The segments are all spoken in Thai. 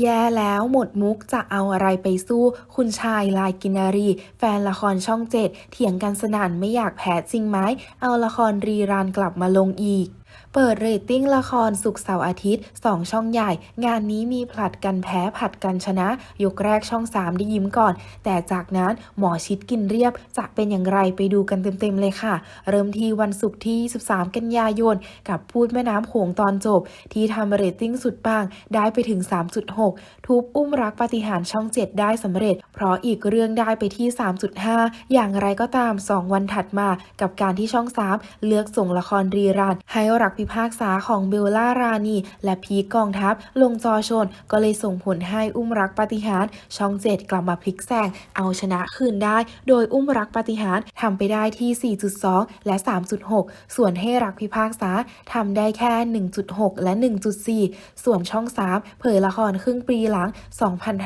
แย่แล้วหมดมุกจะเอาอะไรไปสู้ คุณชายลายกินารี แฟนละครช่องเจ็ดเถียงกันสนั่นไม่อยากแพ้จริงไหมเอาละครรีรันกลับมาลงอีก เปิดเรตติ้งละครสุกเสาร์อาทิตย์สองช่องใหญ่ งานนี้มีผลัดกันแพ้ผลัดกันชนะ ยกแรกช่อง 3 ได้ยิ้มก่อน แต่จากนั้นหมอชิดกินเรียบ จะเป็นอย่างไรไปดูกันเต็มๆเลยค่ะ เริ่มที่วันศุกร์ที่23กันยายน กับพูดแม่น้ำโขงตอนจบ ที่ทำเรตติ้งสุดปังได้ไปถึง 3.6 ทุบอุ้มรักปฏิหารช่อง 7 ได้สำเร็จ เพราะอีกเรื่องได้ไปที่ 3.5 อย่างไรก็ตาม 2 วันถัดมา กับการที่ช่อง 3 เลือกส่งละครรีรันให้รักพิพากษาของเบลล่ารานี และพีกองทัพ ลงจอชน ก็เลยส่งผลให้อุ้มรักปฏิหาร ช่อง7กลับมาพลิกแซงเอาชนะคืนได้ โดยอุ้มรักปฏิหารทำไปได้ที่ 4.2 และ 3.6 ส่วนให้รักพิพากษาทำได้แค่ 1.6 และ 1.4 ส่วนช่อง 3 เผยละครครึ่งปีหลัง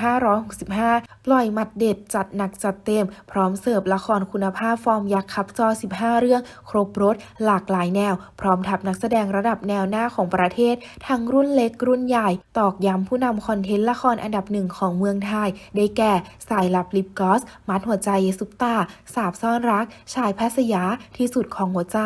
2565 ปล่อยหมัดเด็ดจัดหนักจัดเต็ม พร้อมเสิร์ฟละครคุณภาพฟอร์มยักษ์ขับจอ 15 เรื่อง ครบรถหลากหลายแนว พร้อมทับนักแสดงระดับแนวหน้าของประเทศ ทั้งรุ่นเล็กรุ่นใหญ่ ตอกย้ำผู้นำคอนเทนต์ละครอันดับหนึ่งของเมืองไทย ได้แก่สายลับลิปกอส มัดหัวใจเยสุปตา สาบซ่อนรัก ชายแพทย์สยาที่สุดของหัวใจ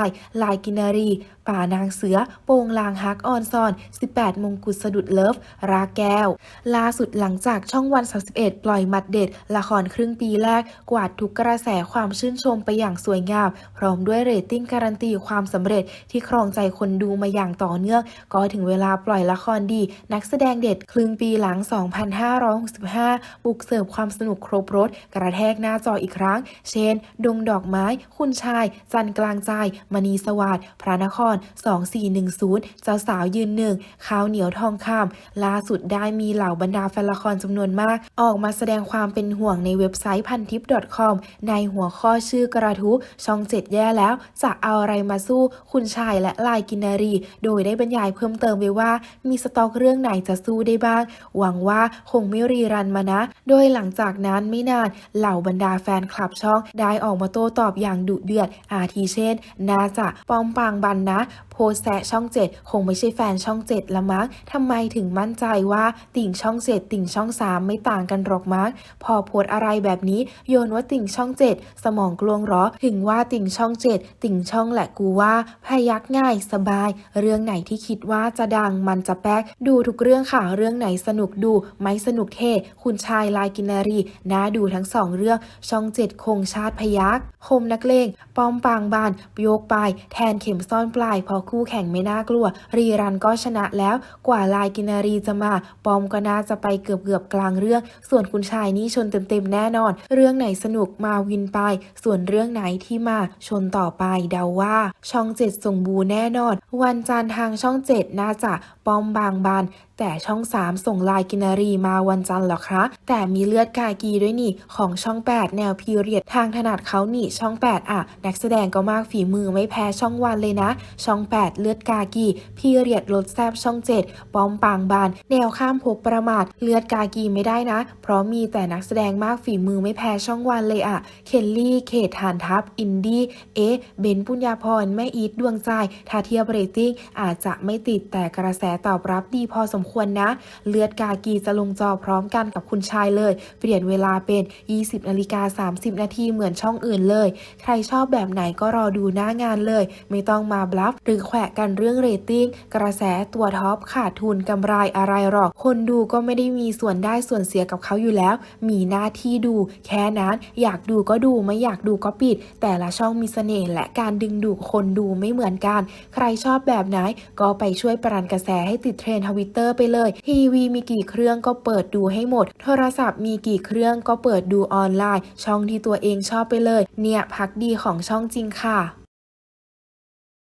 ลายกินนารี ป่านางเสือ โปงลางฮักออนซอน 18 มงกุฎสะดุดเลิฟ ราแก้ว ล่าสุดหลังจากช่องวัน 31 ปล่อยมัดเด็ด ละครครึ่งปีแรก กวาดทุกกระแสความชื่นชมไปอย่างสวยงาม พร้อมด้วยเรตติ้งการันตีความสำเร็จที่ครองใจคนดูมาอย่างต่อเนื่อง ก็ถึงเวลาปล่อยละครดี นักแสดงเด็ดครึ่งปีหลัง 2565 บุกเสิร์ฟความสนุกครบรถ กระแทกหน้าจออีกครั้ง เช่น ดงดอกไม้ คุณชาย จันกลางใจ มณีสวัสดิ์พระนคร2410 เจ้าสาวยืนหนึ่งข้าวเหนียวทองคำล่าสุดได้มีเหล่าบรรดาแฟนละครจำนวนมาก ออกมาแสดงความเป็นห่วงในเว็บไซต์พันทิป .com ในหัวข้อชื่อกระทู้ช่องเจ็ดแย่แล้ว จะเอาอะไรมาสู้คุณชายและลายกินนารี โดยได้บรรยายเพิ่มเติมไว้ว่า มีสต็อกเรื่องไหนจะสู้ได้บ้าง หวังว่าคงไม่รีรันมานะ โดยหลังจากนั้นไม่นานเหล่าบรรดาแฟนคลับช่องได้ออกมาโต้ตอบอย่างดุเดือดอาทิเช่นน่าจะปอมปางบันนะโพสแซะช่องเจ็ดคงไม่ใช่แฟนช่องเจ็ดละมั้งทำไมถึงมั่นใจว่าติ่งช่องเจ็ดติ่งช่องสามไม่ต่างกันหรอกมั้งพอโพสอะไรแบบนี้โยนว่าติ่งช่องเจ็ดสมองกลวงหรอ ถึงว่าติ่งช่องเจ็ดติ่งช่องแหละกูว่าพยักง่ายสบาย เรื่องไหนที่คิดว่าจะดังมันจะแป๊กดูทุกเรื่องค่ะเรื่องไหนสนุกดูไม่สนุกเท่คุณชายลายกินารีน่าดูทั้งสองเรื่องช่องเจ็ดคงชาติพยักคมนักเลงป้อมปางบานโยกปลายแทนเข็มซ่อนปลายพอคู่แข่งไม่น่ากลัว รีรันก็ชนะแล้วกว่าลายกินารีจะมา ปอมก็น่าจะไปเกือบเกือบกลางเรื่อง ส่วนคุณชายนี่ชนเต็มๆแน่นอน เรื่องไหนสนุกมาวินไป ส่วนเรื่องไหนที่มาชนต่อไปเดาว่า ช่องเจ็ดส่งบูแน่นอน วันจันทร์ทางช่องเจ็ดน่าจะ ป้อมบางบาน แต่ช่อง 3 ส่งลายกินารีมาวันจันทร์หรอคะ แต่มีเลือดกากีด้วยนี่ ของช่อง 8 แนวพีเรียดทางถนัดเขานี่ช่อง 8 อะ นักแสดงก็มากฝีมือไม่แพ้ช่องวันเลยนะ ช่อง 8 เลือดกากีพีเรียดรถแซบช่อง 7 ป้อมปางบาน แนวข้ามพกประมาทเลือดกากีไม่ได้นะ เพราะมีแต่นักแสดงมากฝีมือไม่แพ้ช่องวันเลยอะ เคนลี่ เขตฐานทัพ อินดี้ เอ๊เบนปุญญาพร แม่อีทดวงใจ ถ้าเทียบเรตติ้งอาจจะไม่ติดแต่กระแสตอบรับดีพอสมควรนะ เลือดกากีจะลงจอพร้อมกันกับคุณชายเลย เปลี่ยนเวลาเป็น 20นาฬิกา30 นาทีเหมือนช่องอื่นเลย ใครชอบแบบไหนก็รอดูหน้างานเลย ไม่ต้องมาบลัฟหรือแขวะกันเรื่องเรตติ้ง กระแสตัวท็อปขาดทุนกำไรอะไรหรอก คนดูก็ไม่ได้มีส่วนได้ส่วนเสียกับเขาอยู่แล้ว มีหน้าที่ดู แค่นั้นอยากดูก็ดูไม่อยากดูก็ปิด แต่ละช่องมีเสน่ห์และการดึงดูดคนดูไม่เหมือนกัน ใครชอบแบบไหนก็ไปช่วยปรันกระแสให้ติดเทรนด์ทวิตเตอร์ไปเลยทีวีมีกี่เครื่องก็เปิดดูให้หมด โทรศัพท์มีกี่เครื่องก็เปิดดูออนไลน์ ช่องที่ตัวเองชอบไปเลย เนี่ยพักดีของช่องจริงค่ะ